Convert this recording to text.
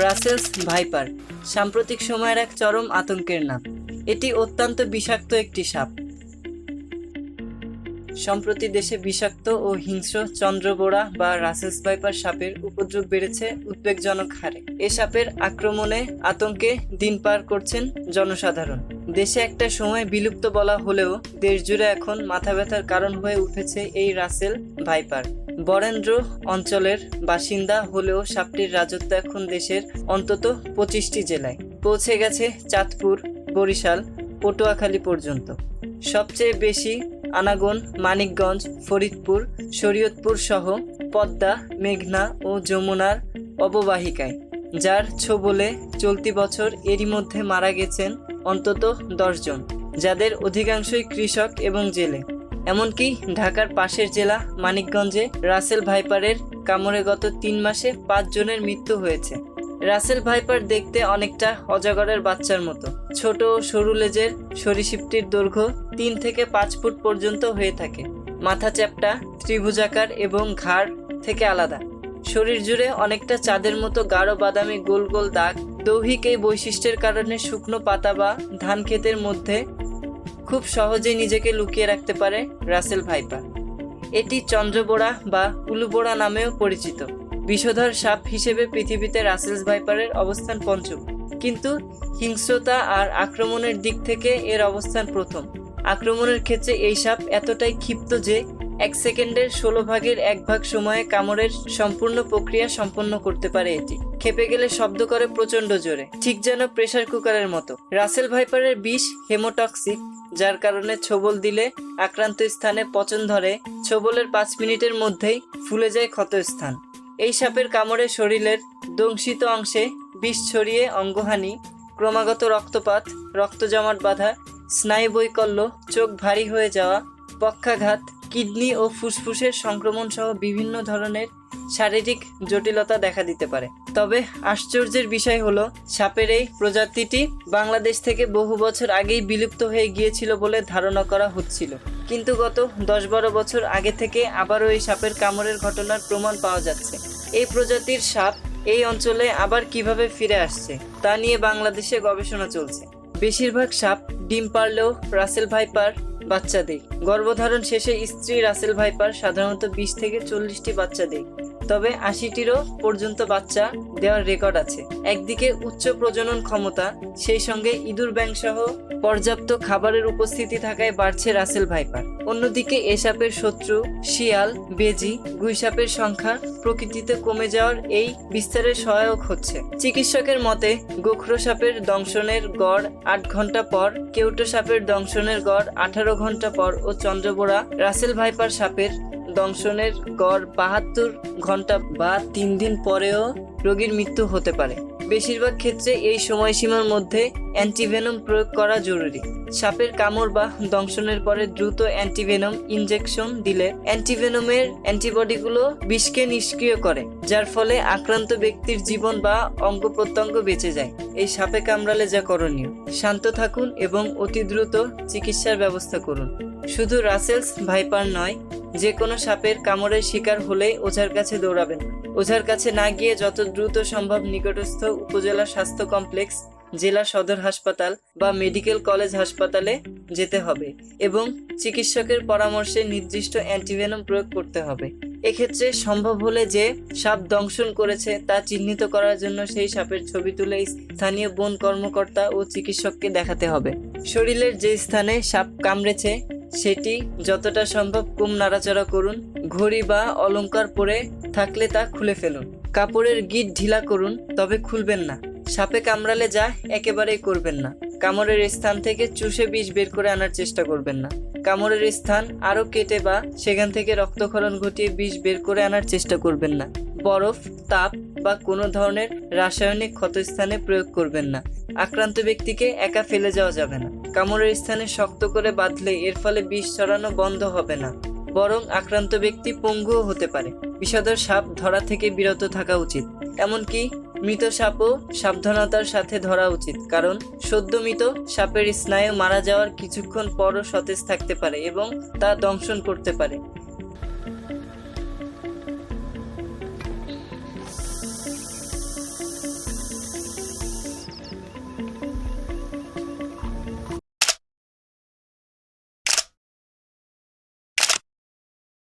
Russell's viper, সাম্প্রতিক সময়ের এক চরম আতঙ্কের নাম। এটি অত্যন্ত বিষাক্ত একটি সাপ। সম্প্রতি দেশে বিষাক্ত ও হিংস্র চন্দ্রবোড়া বা রাসেলস ভাইপার সাপের উপদ্রব বেড়েছে উদ্বেগজনক হারে। এ সাপের আক্রমণে আতঙ্কে দিন পার করছেন জনসাধারণ। দেশে একটা সময় বিলুপ্ত বলা হলেও দেশ জুড়ে এখন মাথা ব্যথার কারণ হয়ে উঠেছে এই রাসেল ভাইপার। বরেন্দ্র অঞ্চলের বাসিন্দা হলেও সাপটির রাজত্ব এখন দেশের অন্তত পঁচিশটি জেলায়। পৌঁছে গেছে চাঁদপুর, বরিশাল, পটুয়াখালী পর্যন্ত। সবচেয়ে বেশি আনাগোন মানিকগঞ্জ, ফরিদপুর, শরীয়তপুর সহ পদ্মা, মেঘনা ও যমুনার অববাহিকায়, যার ছোবলে চলতি বছর এরই মধ্যে মারা গেছেন অন্তত দশজন, যাদের অধিকাংশই কৃষক এবং জেলে। এমনকি ঢাকার পাশের জেলা মানিকগঞ্জে রাসেল ভাইপারের কামড়ে গত তিন মাসে পাঁচ জনের মৃত্যু হয়েছে। রাসেল ভাইপার দেখতে অনেকটা অজাগরের বাচ্চার মতো। ছোট সরু লেজের সরীসৃপটির দৈর্ঘ্য তিন থেকে পাঁচ ফুট পর্যন্ত হয়ে থাকে। মাথা চ্যাপটা ত্রিভুজাকার এবং ঘাড় থেকে আলাদা। শরীর জুড়ে অনেকটা চাঁদের মতো গাঢ় বাদামি গোল গোল দাগ। দৌহিক এই বৈশিষ্ট্যের কারণে শুকনো পাতা বা ধান ক্ষেতের মধ্যে খুব সহজেই নিজেকে লুকিয়ে রাখতে পারে রাসেল ভাইপার। এটি চন্দ্রবোড়া বা উলুবোড়া নামেও পরিচিত। বিষধর সাপ হিসেবে পৃথিবীতে রাসেলস ভাইপারের অবস্থান পঞ্চম। কিন্তু হিংস্রতা আর আক্রমণের দিক থেকে এর অবস্থান প্রথম। আক্রমণের ক্ষেত্রে এই সাপ এতটাই ক্ষিপ্ত যে এক সেকেন্ডের ষোলো ভাগের এক ভাগ সময়ে কামড়ের সম্পূর্ণ প্রক্রিয়া সম্পন্ন করতে পারে এটি। খেপে গেলে শব্দ করে প্রচণ্ড জোরে, ঠিক যেন প্রেসার কুকারের মতো। রাসেল ভাইপারের বিষ হেমোটক্সিক যার কারণে ছোবল দিলে আক্রান্ত স্থানে পচন ধরে, ছোবলের পাঁচ মিনিটের মধ্যেই ফুলে যায় ক্ষতস্থান। এই সাপের কামড়ে শরীরের দংশিত অংশে বিষ ছড়িয়ে অঙ্গহানি, ক্রমাগত রক্তপাত রক্ত জমাট বাঁধা স্নায়ু বৈকল্য চোখ ভারী হয়ে যাওয়া, পক্ষাঘাত, কিডনি ও ফুসফুসের সংক্রমণ সহ বিভিন্ন ধরনের শারীরিক জটিলতা দেখা দিতে পারে। তবে আশ্চর্যের বিষয় হলো, সাপের এই প্রজাতিটি বাংলাদেশ থেকে বহু বছর আগেই বিলুপ্ত হয়ে গিয়েছিল বলে ধারণা করা হচ্ছিল। কিন্তু গত দশ বারো বছর আগে থেকে আবারও এই সাপের কামড়ের ঘটনার প্রমাণ পাওয়া যাচ্ছে। এই প্রজাতির সাপ এই অঞ্চলে আবার কীভাবে ফিরে আসছে, তা নিয়ে বাংলাদেশে গবেষণা চলছে। বেশিরভাগ সাপ ডিম পারলেও রাসেল ভাইপার বাচ্চা দেয়। গর্ভধারণ শেষে স্ত্রী রাসেল ভাইপার সাধারণত বিশ থেকে চল্লিশটি বাচ্চা দেয়। তবে আশিটিরও পর্যন্ত বাচ্চা দেওয়ার রেকর্ড আছে। একদিকে উচ্চ প্রজনন ক্ষমতা, সেই সঙ্গে ইঁদুর ব্যাং সহ পর্যাপ্ত খাবারের উপস্থিতি থাকায় বাড়ছে রাসেল ভাইপার। অন্যদিকে এ সাপের শত্রু শিয়াল, বেজি, গুইসাপের সংখ্যা প্রকৃতিতে কমে যাওয়ার এই বিস্তারের সহায়ক হচ্ছে। চিকিৎসকের মতে গোখরো সাপের দংশনের গড় আট ঘণ্টা পর কেউটো সাপের দংশনের গড় আঠারো ঘণ্টা পর ও চন্দ্রবোড়া রাসেল ভাইপার সাপের দংশনের গড় বাহাত্তর ঘণ্টা বা তিন দিন পরেও রোগীর মৃত্যু হতে পারে। বেশিরভাগ ক্ষেত্রে এই সময়সীমার মধ্যে অ্যান্টিভেনম প্রয়োগ করা জরুরি। সাপের কামড় বা দংশনের পরে দ্রুত অ্যান্টিভেনম ইনজেকশন দিলে অ্যান্টিভেনমের অ্যান্টিবডিগুলো বিষকে নিষ্ক্রিয় করে, যার ফলে আক্রান্ত ব্যক্তির জীবন বা অঙ্গ প্রত্যঙ্গ বেঁচে যায়। এই সাপে কামড়ালে যা করণীয়, শান্ত থাকুন এবং অতি দ্রুত চিকিৎসার ব্যবস্থা করুন। শুধু রাসেলস ভাইপার নয় যে কোনো সাপের কামড়ের শিকার হলে ওঝার কাছে দৌড়াবেন। ওঝার কাছে না গিয়ে যত দ্রুত সম্ভব নিকটস্থ উপজেলা স্বাস্থ্য কমপ্লেক্স, জেলা সদর হাসপাতাল বা মেডিকেল কলেজ হাসপাতালে যেতে হবে এবং চিকিৎসকের পরামর্শে নির্দিষ্ট অ্যান্টিভেনম প্রয়োগ করতে হবে। এক্ষেত্রে সম্ভব হলে যে সাপ দংশন করেছে তা চিহ্নিত করার জন্য সেই সাপের ছবি তুলে স্থানীয় বন কর্মকর্তা ও চিকিৎসককে দেখাতে হবে। শরীরের যে স্থানে সাপ কামড়েছে সেটি যতটা সম্ভব কম নাড়াচাড়া করুন, ঘড়ি বা অলংকার পরে থাকলে তা খুলে ফেলুন। কাপড়ের গিট ঢিলা করুন, তবে খুলবেন না। সাপে কামড়ালে যা একেবারেই করবেন না। কামড়ের স্থান থেকে চুষে বিষ বের করে আনার চেষ্টা করবেন না। কামড়ের স্থান আরও কেটে বা সেখান থেকে রক্তক্ষরণ ঘটিয়ে বিষ বের করে আনার চেষ্টা করবেন না। বরফ, তাপ বা কোনো ধরনের রাসায়নিক ক্ষতস্থানে প্রয়োগ করবেন না। আক্রান্ত ব্যক্তিকে একা ফেলে যাওয়া যাবে না। কামড়ের স্থানে শক্ত করে বাঁধলে এর ফলে বিষ ছড়ানো বন্ধ হবে না। বরং আক্রান্ত ব্যক্তি পঙ্গুও হতে পারে। বিষাদর সাপ ধরা থেকে বিরত থাকা উচিত। এমনকি মৃত সাপও সাবধানতার সাথে ধরা উচিত। কারণ সদ্য মৃত সাপের স্নায়ু মারা যাওয়ার কিছুক্ষণ পরও সতেজ থাকতে পারে এবং তা দংশন করতে পারে।